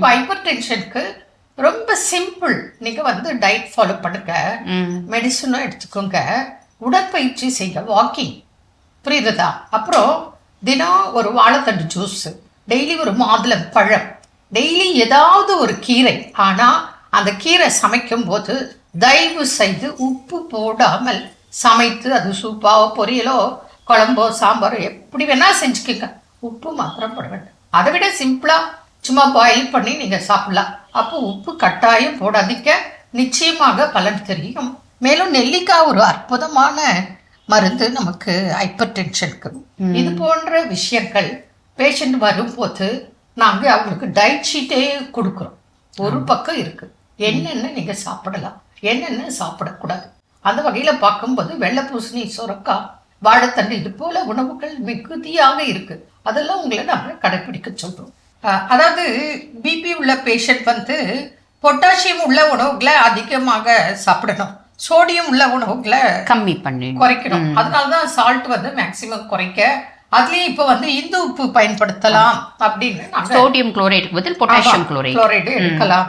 இப்போ ஹைப்பர் டென்ஷனுக்கு ரொம்ப சிம்பிள் நீங்க வந்து டயட் ஃபாலோ பண்ணுங்க. மெடிசனும் எடுத்துக்கோங்க. உடற்பயிற்சி செய்ய வாக்கிங் புரியுதா அப்புறம் தினம் ஒரு வாழைத்தண்டு ஜூஸ் டெய்லி ஒரு மாதுளம் பழம் டெய்லி ஏதாவது ஒரு கீரை. ஆனால் அந்த கீரை சமைக்கும் போது தயவு செய்து உப்பு போடாமல் சமைத்து அது சூப்பாவோ பொரியலோ குழம்போ சாம்பாரோ எப்படி வேணா செஞ்சுக்கோங்க. உப்பு மாத்திரம் போட வேண்டாம். அதை விட சிம்பிளாக சும்மா பாயில் பண்ணி நீங்கள் சாப்பிடலாம். அப்போ உப்பு கட்டாயம் போடாதீங்க. நிச்சயமாக பலன் தெரியும். மேலும் நெல்லிக்காய் ஒரு அற்புதமான மருந்து நமக்கு ஹைப்பர் டென்ஷனுக்கு இது போன்ற விஷயங்கள் பேஷண்ட் வரும்போது நாங்கள் அவங்களுக்கு டயட் ஷீட்டே கொடுக்குறோம். ஒரு பக்கம் இருக்கு. என்னென்ன நீங்க சாப்பிடலாம்? என்னென்ன சாப்பிடக்கூடாது? அந்த வகையில பார்க்கும்போது வெள்ளை பூசணி சுரக்காய் வாழைத்தண்டு இது போல உணவுகள் மிகுதியாக இருக்கு. அதெல்லாம் உங்களை நாங்கள் கடைப்பிடிக்க சொல்றோம். அஹ், அதாவது பிபி உள்ள பேஷண்ட் வந்து பொட்டாசியம் உள்ள உணவுகளை அதிகமாக சாப்பிடணும். சோடியம் உள்ள உணவுகளை கம்மி பண்ணிடணும் குறைக்கணும். அதனாலதான் சால்ட் வந்து மேக்சிமம் குறைக்க அதுலயும் இப்ப வந்து இந்து உப்பு பயன்படுத்தலாம் அப்படின்னு சோடியம் குளோரைடுக்கு பதில் பொட்டாசியம் குளோரைட் குளோரைடு எடுக்கலாம்.